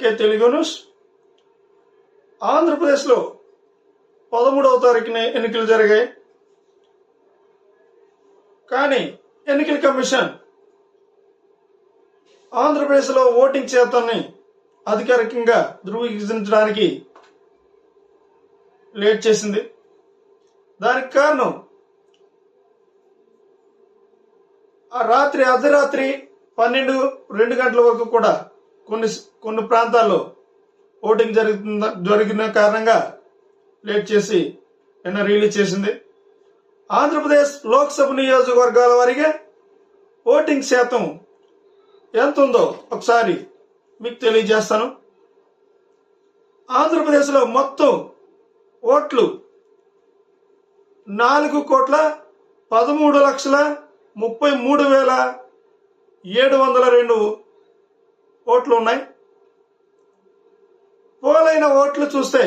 RK Telugu news. ఆంధ్రప్రదేశ్లో పదమూడవ తారీఖున ఎన్నికలు జరిగాయి. కానీ ఎన్నికల కమిషన్ ఆంధ్రప్రదేశ్లో ఓటింగ్ శాతాన్ని అధికారికంగా ధృవీకరించడానికి లేట్ చేసింది. దానికి కారణం ఆ రాత్రి అర్ధరాత్రి పన్నెండు రెండు గంటల వరకు కూడా కొన్ని కొన్ని ప్రాంతాల్లో ఓటింగ్ జరుగుతున్న జరిగిన కారణంగా లేట్ చేసి నిన్న రిలీజ్ చేసింది. ఆంధ్రప్రదేశ్ లోక్సభ నియోజకవర్గాల వారిగా ఓటింగ్ శాతం ఎంత ఉందో ఒకసారి మీకు తెలియజేస్తాను. ఆంధ్రప్రదేశ్లో మొత్తం ఓట్లు నాలుగు కోట్ల పదమూడు లక్షల ముప్పై మూడు వేల ఏడు వందల రెండు ఓట్లు ఉన్నాయి. పోలైన ఓట్లు చూస్తే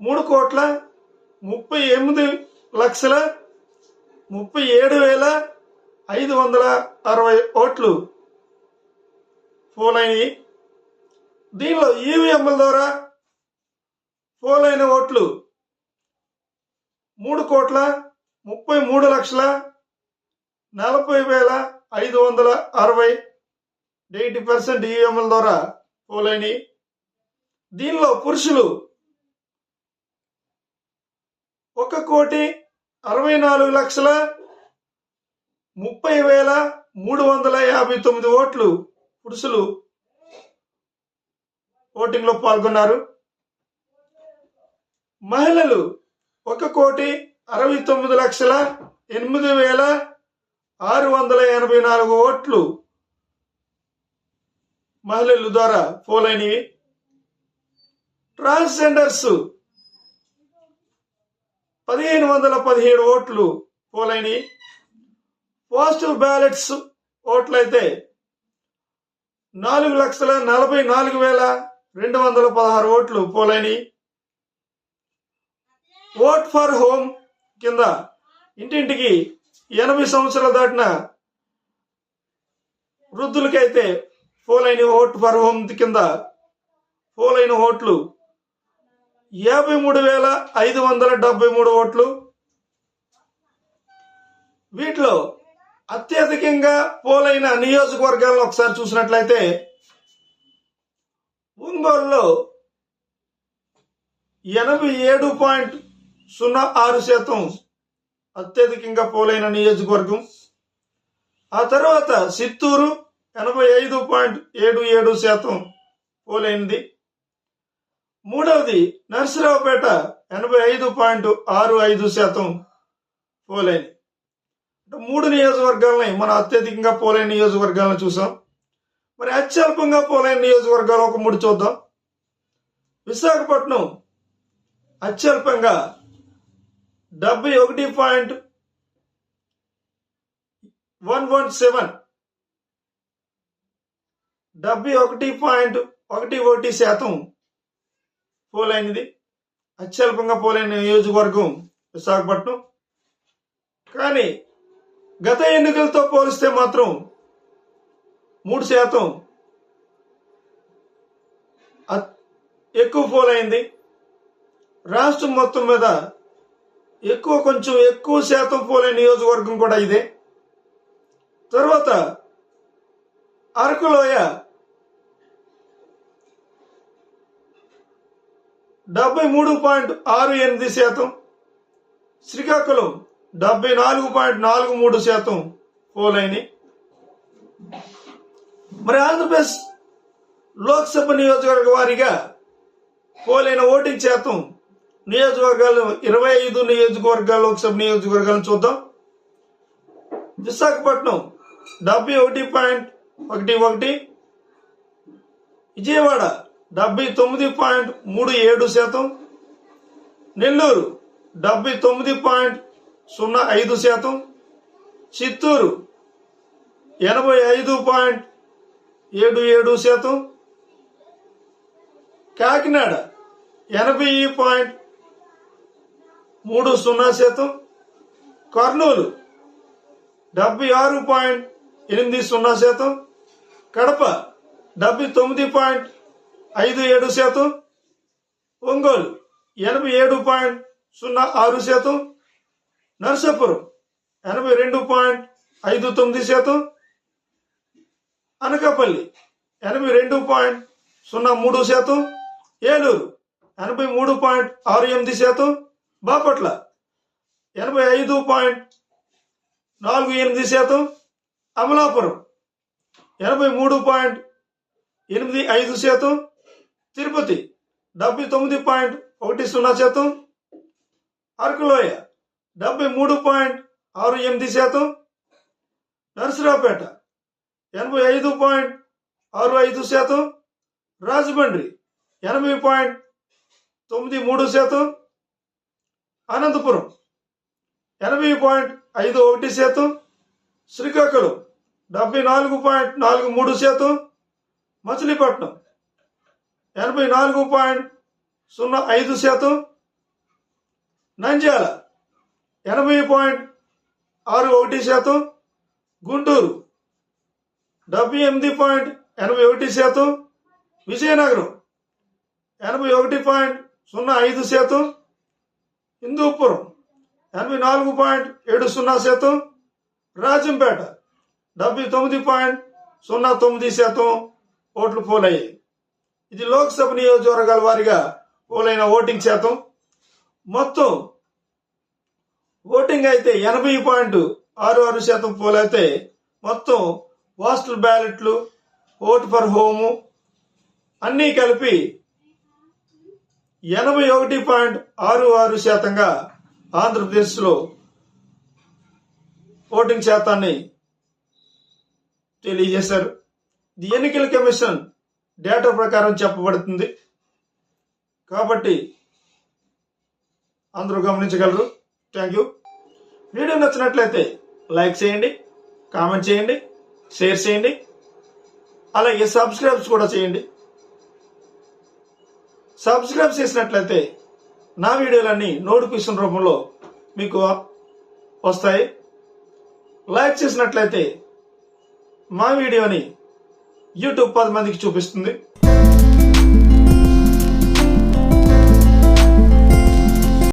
మూడు కోట్ల ముప్పై ఎనిమిది లక్షల ముప్పై ఏడు వేల ఐదు వందల అరవై ఓట్లు పోలైనవి దీనిలో ఈవీఎంల ద్వారా పోలైన ఓట్లు మూడు కోట్ల ముప్పై మూడు లక్షల నలభై వేల ఐదు వందల అరవై ఎయిటీ పర్సెంట్ ఈఎంఎల్ ద్వారా పోలైనవి. దీనిలో పురుషులు ఒక కోటి అరవై నాలుగు లక్షల ముప్పై వేల మూడు వందల యాభై తొమ్మిది ఓట్లు పురుషులు ఓటింగ్లో పాల్గొన్నారు. మహిళలు ఒక కోటి అరవై తొమ్మిది లక్షల ఎనిమిది వేల ఆరు వందల ఎనభై నాలుగు ఓట్లు మహిళల ద్వారా పోలైనవి ట్రాన్స్జెండర్స్ పదిహేను వందల పదిహేడు ఓట్లు పోలైనవి పోస్టల్ బ్యాలెట్స్ ఓట్లయితే నాలుగు లక్షల నలభై నాలుగు వేల రెండు వందల పదహారు ఓట్లు పోలైనవి ఓట్ ఫర్ హోమ్ కింద ఇంటింటికి ఎనభై సంవత్సరాలు దాటిన వృద్ధులకైతే పోలైన ఓట్ పర్వం కింద పోలైన ఓట్లు యాభై మూడు వేల ఐదు వందల డెబ్బై మూడు ఓట్లు. వీటిలో అత్యధికంగా పోలైన నియోజకవర్గాల్లో ఒకసారి చూసినట్లయితే ఒంగోలులో ఎనభై ఏడు పాయింట్ సున్నా ఆరు శాతం అత్యధికంగా పోలైన నియోజకవర్గం. ఆ తర్వాత చిత్తూరు ఎనభై ఐదు పాయింట్ ఏడు ఏడు శాతం పోలైంది. మూడవది నర్సరావుపేట ఎనభై ఐదు పాయింట్ ఆరు ఐదు శాతం పోలైంది. అంటే మూడు నియోజకవర్గాలని మనం అత్యధికంగా పోలైన నియోజకవర్గాలను చూసాం. మరి అత్యల్పంగా పోలైన నియోజకవర్గాలు ఒక మూడు చూద్దాం. విశాఖపట్నం అత్యల్పంగా డెబ్బై ఒకటి పాయింట్ వన్ వన్ సెవెన్ డెబ్బై ఒకటి పాయింట్ ఒకటి ఒకటి శాతం పోలైనది. అత్యల్పంగా పోలైన నియోజకవర్గం విశాఖపట్నం. కానీ గత ఎన్నికలతో పోలిస్తే మాత్రం మూడు శాతం ఎక్కువ పోలైంది. రాష్ట్రం మొత్తం మీద ఎక్కువ కొంచెం ఎక్కువ శాతం పోలే నియోజకవర్గం కూడా ఇదే. తర్వాత అరకులోయ డెబ్బై మూడు పాయింట్ ఆరు ఎనిమిది శాతం. శ్రీకాకుళం డెబ్బై నాలుగు పాయింట్ నాలుగు మూడు శాతం పోలైనవి మరి ఆంధ్రప్రదేశ్ లోక్సభ నియోజకవర్గ వారీగా పోలైన ఓటింగ్ శాతం నియోజకవర్గాలు ఇరవై ఐదు నియోజకవర్గాల లోక్సభ నియోజకవర్గాలను చూద్దాం. విశాఖపట్నం డెబ్బై ఒకటి పాయింట్ ఒకటి ఒకటి. విజయవాడ డెబ్బై తొమ్మిది పాయింట్ మూడు ఏడు శాతం. నెల్లూరు డెబ్బై తొమ్మిది పాయింట్ సున్నా ఐదు శాతం. చిత్తూరు ఎనభై ఐదు పాయింట్ ఏడు ఏడు శాతం. కాకినాడ ఎనభై పాయింట్ మూడు సున్నా శాతం. కర్నూలు డెబ్బై ఆరు పాయింట్ ఎనిమిది సున్నా శాతం. కడప డెబ్బై తొమ్మిది పాయింట్ ఐదు ఏడు శాతం. ఒంగోలు ఎనభై ఏడు పాయింట్ సున్నా ఆరు శాతం. నర్సాపురం ఎనభై రెండు పాయింట్ ఐదు తొమ్మిది శాతం. అనకాపల్లి ఎనభై రెండు పాయింట్ సున్నా మూడు శాతం. ఏలూరు ఎనభై మూడు పాయింట్ ఆరు ఎనిమిది శాతం. బాపట్ల ఎనభై ఐదు పాయింట్ నాలుగు ఎనిమిది శాతం. అమలాపురం ఎనభై మూడు పాయింట్ ఎనిమిది ఐదు శాతం. తిరుపతి డెబ్బై తొమ్మిది పాయింట్ ఒకటి సున్నా శాతం అరకులోయ డెబ్బై మూడు పాయింట్ ఆరు ఎనిమిది శాతం నరసరావుపేట ఎనభై ఐదు పాయింట్ ఆరు ఐదు శాతం రాజమండ్రి ఎనభై పాయింట్ తొమ్మిది మూడు శాతం అనంతపురం ఎనభై పాయింట్ ఐదు ఒకటి శాతం శ్రీకాకుళం డెబ్బై నాలుగు పాయింట్ నాలుగు మూడు శాతం మచిలీపట్నం ఎనభై నాలుగు పాయింట్ సున్నా ఐదు శాతం నంద్యాల ఎనభై పాయింట్ ఆరు ఒకటి శాతం గుంటూరు డెబ్బై ఎనిమిది పాయింట్ ఎనభై ఒకటి శాతం విజయనగరం ఎనభై ఒకటి పాయింట్ సున్నా ఐదు శాతం హిందూపురం ఎనభై నాలుగు పాయింట్ ఏడు సున్నా శాతం రాజంపేట డెబ్బై తొమ్మిది పాయింట్ సున్నా తొమ్మిది శాతం ఓట్లు పోలయ్యాయి. ఇది లోక్సభ నియోజకవర్గాల వారిగా పోలైన ఓటింగ్ శాతం. మొత్తం ఓటింగ్ అయితే ఎనభై పాయింట్ ఆరు ఆరు శాతం పోలైతే మొత్తం పోస్టల్ బ్యాలెట్లు ఓట్ ఫర్ హోము అన్నీ కలిపి ఎనభై ఒకటి పాయింట్ ఆరు ఆరు శాతంగా ఆంధ్రప్రదేశ్లో ఓటింగ్ శాతాన్ని తెలియజేశారు. ది ఎన్నికల కమిషన్ డేటా ప్రకారం చెప్పబడుతుంది. కాబట్టి అందరూ గమనించగలరు. థ్యాంక్ యూ వీడియో నచ్చినట్లయితే లైక్ చేయండి కామెంట్ చేయండి షేర్ చేయండి అలాగే సబ్స్క్రైబ్స్ కూడా చేయండి. సబ్స్క్రైబ్ చేసినట్లయితే నా వీడియోలన్నీ నోటిఫికేషన్ రూపంలో మీకు వస్తాయి. లైక్ చేసినట్లయితే మా వీడియోని యూట్యూబ్ పది మందికి చూపిస్తుంది.